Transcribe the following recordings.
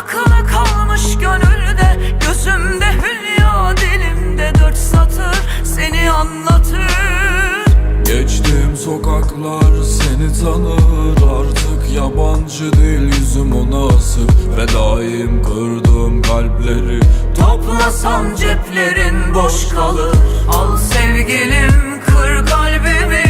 Takılı kalmış gönülde Gözümde hülya dilimde Dört satır seni anlatır. Geçtiğim sokaklar seni tanır Artık yabancı değil yüzüm ona asık. Fedaim kırdım kalpleri Toplasan ceplerin boş kalır. Al sevgilim kır kalbimi.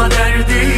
Yine paramparça